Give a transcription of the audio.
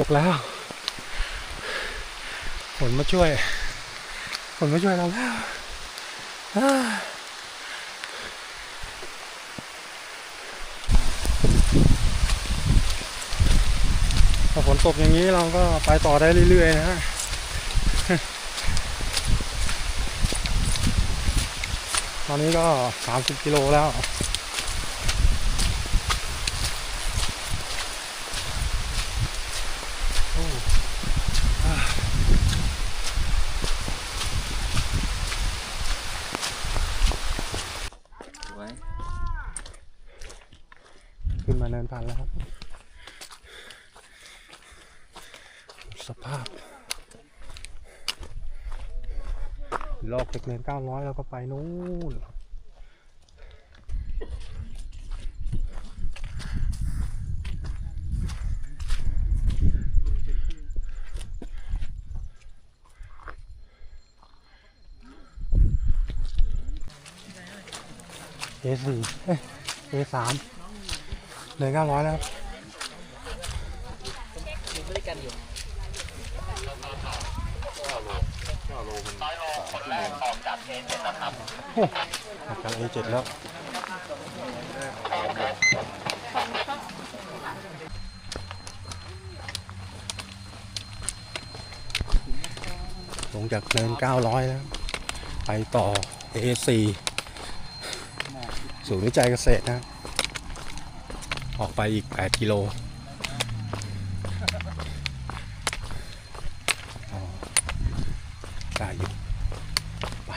ตกแล้วฝนมาช่วยฝนมาช่วยเราแล้วอ้าถ้าฝนตกอย่างนี้เราก็ไปต่อได้เรื่อยๆนะฮะตอนนี้ก็ 30 กิโลแล้ว ไว้ขึ้นมาเนินพันแล้วครับ สภาพ ลอกจากเนิน900แล้วก็ไปนู้น A4 เอ้ย A3 เนิน900แล้วครับโอ้จาก A7 แล้วลงจากเนิน900 แล้ว ไปต่อ A4 ศูนย์วิจัยเกษตรนะ ออกไปอีก 8 กิโลได้อยู่ไป